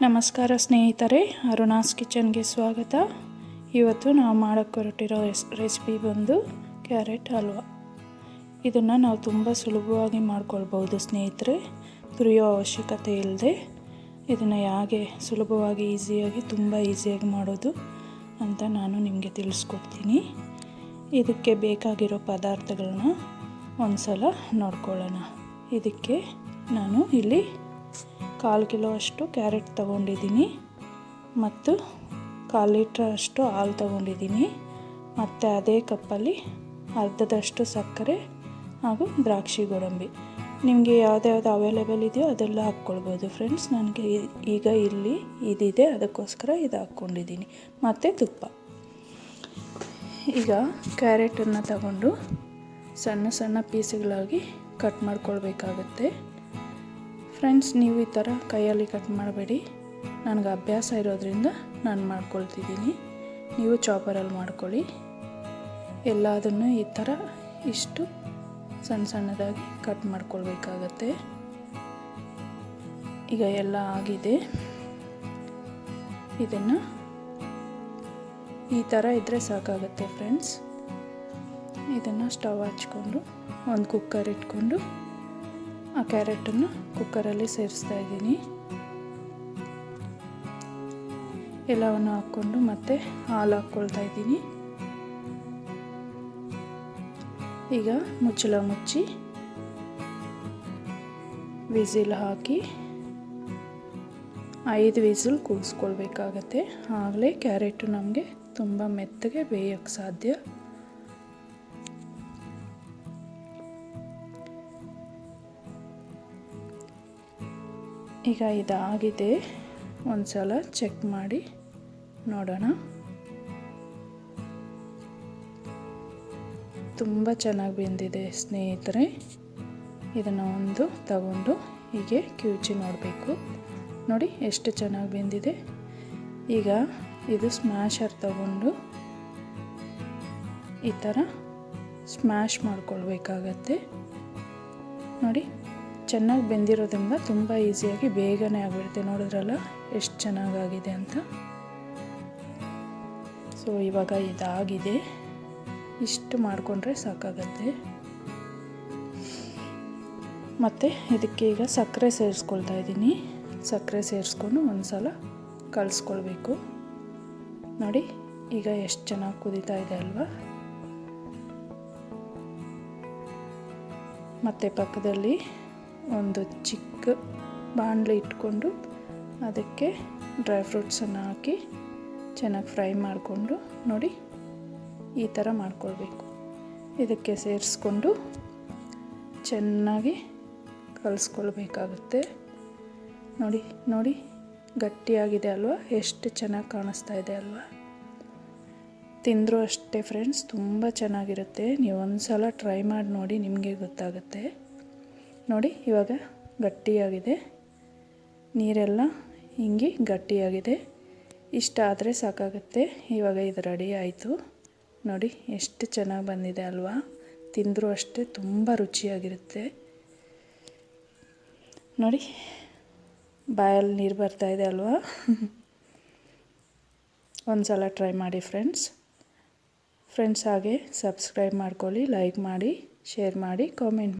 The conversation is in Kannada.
ನಮಸ್ಕಾರ ಸ್ನೇಹಿತರೆ, ಅರುಣಾಸ್ ಕಿಚನ್ಗೆ ಸ್ವಾಗತ. ಇವತ್ತು ನಾವು ಮಾಡೋಕ್ಕೆ ಹೊರಟಿರೋ ರೆಸ್, ರೆಸಿಪಿ ಬಂದು ಕ್ಯಾರೆಟ್ ಹಲ್ವಾ. ಇದನ್ನು ನಾವು ತುಂಬ ಸುಲಭವಾಗಿ ಮಾಡ್ಕೊಳ್ಬೋದು ಸ್ನೇಹಿತರೆ, ತುರಿಯೋ ಅವಶ್ಯಕತೆ ಇಲ್ಲದೆ ಇದನ್ನು ಹೇಗೆ ಸುಲಭವಾಗಿ ಈಸಿಯಾಗಿ, ತುಂಬ ಈಸಿಯಾಗಿ ಮಾಡೋದು ಅಂತ ನಾನು ನಿಮಗೆ ತಿಳಿಸ್ಕೊಡ್ತೀನಿ. ಇದಕ್ಕೆ ಬೇಕಾಗಿರೋ ಪದಾರ್ಥಗಳನ್ನ ಒಂದು ಸಲ ನೋಡ್ಕೊಳ್ಳೋಣ. ಇದಕ್ಕೆ ನಾನು ಇಲ್ಲಿ ಕಾಲು ಕಿಲೋ ಅಷ್ಟು ಕ್ಯಾರೆಟ್ ತಗೊಂಡಿದ್ದೀನಿ ಮತ್ತು ಕಾಲು ಲೀಟ್ರ್ ಅಷ್ಟು ಹಾಲು ತಗೊಂಡಿದ್ದೀನಿ ಮತ್ತು ಅದೇ ಕಪ್ಪಲ್ಲಿ ಅರ್ಧದಷ್ಟು ಸಕ್ಕರೆ ಹಾಗೂ ದ್ರಾಕ್ಷಿ ಗೋಡಂಬಿ. ನಿಮಗೆ ಯಾವ್ದ್ಯಾವ್ದು ಅವೈಲೇಬಲ್ ಇದೆಯೋ ಅದೆಲ್ಲ ಹಾಕ್ಕೊಳ್ಬೋದು ಫ್ರೆಂಡ್ಸ್ ನನಗೆ ಈಗ ಇಲ್ಲಿ ಇದಿದೆ, ಅದಕ್ಕೋಸ್ಕರ ಇದು ಹಾಕ್ಕೊಂಡಿದ್ದೀನಿ. ಮತ್ತು ತುಪ್ಪ. ಈಗ ಕ್ಯಾರೆಟನ್ನು ತಗೊಂಡು ಸಣ್ಣ ಸಣ್ಣ ಪೀಸ್ಗಳಾಗಿ ಕಟ್ ಮಾಡ್ಕೊಳ್ಬೇಕಾಗತ್ತೆ. ಫ್ರೆಂಡ್ಸ್ ನೀವು ಈ ಥರ ಕೈಯಲ್ಲಿ ಕಟ್ ಮಾಡಬೇಡಿ. ನನಗೆ ಅಭ್ಯಾಸ ಇರೋದ್ರಿಂದ ನಾನು ಮಾಡ್ಕೊಳ್ತಿದ್ದೀನಿ. ನೀವು ಚಾಪರಲ್ಲಿ ಮಾಡ್ಕೊಳ್ಳಿ. ಎಲ್ಲದನ್ನು ಈ ಥರ ಇಷ್ಟು ಸಣ್ಣ ಸಣ್ಣದಾಗಿ ಕಟ್ ಮಾಡ್ಕೊಳ್ಬೇಕಾಗತ್ತೆ. ಈಗ ಎಲ್ಲ ಆಗಿದೆ. ಇದನ್ನು ಈ ಥರ ಇದ್ದರೆ ಸಾಕಾಗುತ್ತೆ ಫ್ರೆಂಡ್ಸ್ ಇದನ್ನು ಸ್ಟವ್ ಹಚ್ಕೊಂಡು, ಒಂದು ಕುಕ್ಕರ್ ಇಟ್ಕೊಂಡು ಆ ಕ್ಯಾರೆಟನ್ನು ಕುಕ್ಕರಲ್ಲಿ ಸೇರಿಸ್ತಾ ಇದ್ದೀನಿ. ಎಲ್ಲವನ್ನು ಹಾಕ್ಕೊಂಡು ಮತ್ತೆ ಹಾಲು ಹಾಕ್ಕೊಳ್ತಾ ಇದ್ದೀನಿ. ಈಗ ಮುಚ್ಚಳ ಮುಚ್ಚಿ ವಿಸಿಲ್ ಹಾಕಿ ಐದು ವಿಸಿಲ್ ಕೂಗಿಸ್ಕೊಳ್ಬೇಕಾಗತ್ತೆ ಆಗಲೇ ಕ್ಯಾರೆಟು ನಮಗೆ ತುಂಬ ಮೆತ್ತಗೆ ಬೇಯೋಕ್ಕೆ ಸಾಧ್ಯ. ಈಗ ಇದಾಗಿದೆ. ಒಂದು ಸಲ ಚೆಕ್ ಮಾಡಿ ನೋಡೋಣ. ತುಂಬ ಚೆನ್ನಾಗಿ ಬೆಂದಿದೆ ಸ್ನೇಹಿತರೆ. ಇದನ್ನು ಒಂದು ತಗೊಂಡು ಹೀಗೆ ಕಿವುಚಿ ನೋಡಬೇಕು. ನೋಡಿ ಎಷ್ಟು ಚೆನ್ನಾಗಿ ಬೆಂದಿದೆ. ಈಗ ಇದು ಸ್ಮ್ಯಾಶರ್ ತಗೊಂಡು ಈ ಥರ ಸ್ಮ್ಯಾಶ್ ಮಾಡ್ಕೊಳ್ಬೇಕಾಗತ್ತೆ. ನೋಡಿ ಚೆನ್ನಾಗಿ ಬೆಂದಿರೋದ್ರಿಂದ ತುಂಬ ಈಸಿಯಾಗಿ ಬೇಗನೆ ಆಗಿಬಿಡುತ್ತೆ. ನೋಡಿದ್ರಲ್ಲ, ಎಷ್ಟು ಚೆನ್ನಾಗಾಗಿದೆ ಅಂತ. ಸೊ ಇವಾಗ ಇದಾಗಿದೆ. ಇಷ್ಟು ಮಾಡಿಕೊಂಡ್ರೆ ಸಾಕಾಗತ್ತೆ. ಮತ್ತು ಇದಕ್ಕೆ ಈಗ ಸಕ್ಕರೆ ಸೇರಿಸ್ಕೊಳ್ತಾ ಇದ್ದೀನಿ. ಸಕ್ಕರೆ ಸೇರಿಸ್ಕೊಂಡು ಒಂದು ಸಲ ಕಲಿಸ್ಕೊಳ್ಬೇಕು. ನೋಡಿ, ಈಗ ಎಷ್ಟು ಚೆನ್ನಾಗಿ ಕುದೀತಾ ಇದೆ ಅಲ್ವಾ? ಮತ್ತು ಪಕ್ಕದಲ್ಲಿ ಒಂದು ಚಿಕ್ಕ ಬಾಣಲೆ ಇಟ್ಕೊಂಡು ಅದಕ್ಕೆ ಡ್ರೈ ಫ್ರೂಟ್ಸನ್ನು ಹಾಕಿ ಚೆನ್ನಾಗಿ ಫ್ರೈ ಮಾಡಿಕೊಂಡು ನೋಡಿ ಈ ಥರ ಮಾಡ್ಕೊಳ್ಬೇಕು. ಇದಕ್ಕೆ ಸೇರಿಸ್ಕೊಂಡು ಚೆನ್ನಾಗಿ ಕಲಿಸ್ಕೊಳ್ಬೇಕಾಗುತ್ತೆ. ನೋಡಿ ನೋಡಿ, ಗಟ್ಟಿಯಾಗಿದೆ ಅಲ್ವಾ? ಎಷ್ಟು ಚೆನ್ನಾಗಿ ಕಾಣಿಸ್ತಾ ಇದೆ ಅಲ್ವಾ? ತಿಂದರೂ ಅಷ್ಟೇ ಫ್ರೆಂಡ್ಸ್ ತುಂಬ ಚೆನ್ನಾಗಿರುತ್ತೆ. ನೀವು ಒಂದು ಸಲ ಟ್ರೈ ಮಾಡಿ ನೋಡಿ, ನಿಮಗೆ ಗೊತ್ತಾಗುತ್ತೆ. ನೋಡಿ, ಇವಾಗ ಗಟ್ಟಿಯಾಗಿದೆ. ನೀರೆಲ್ಲ ಹಿಂಗೆ ಗಟ್ಟಿಯಾಗಿದೆ. ಇಷ್ಟ ಆದರೆ ಸಾಕಾಗುತ್ತೆ. ಇವಾಗ ಇದು ರೆಡಿ ಆಯಿತು. ನೋಡಿ, ಎಷ್ಟು ಚೆನ್ನಾಗಿ ಬಂದಿದೆ ಅಲ್ವಾ? ತಿಂದರೂ ಅಷ್ಟೇ ತುಂಬ ರುಚಿಯಾಗಿರುತ್ತೆ. ನೋಡಿ, ಬಾಯಲ್ಲಿ ನೀರು ಬರ್ತಾ ಇದೆ ಅಲ್ವಾ? ಒಂದು ಸಲ ಟ್ರೈ ಮಾಡಿ ಫ್ರೆಂಡ್ಸ್ ಫ್ರೆಂಡ್ಸ್ ಹಾಗೆ ಸಬ್ಸ್ಕ್ರೈಬ್ ಮಾಡ್ಕೊಳ್ಳಿ ಲೈಕ್ ಮಾಡಿ ಶೇರ್ ಮಾಡಿ ಕಾಮೆಂಟ್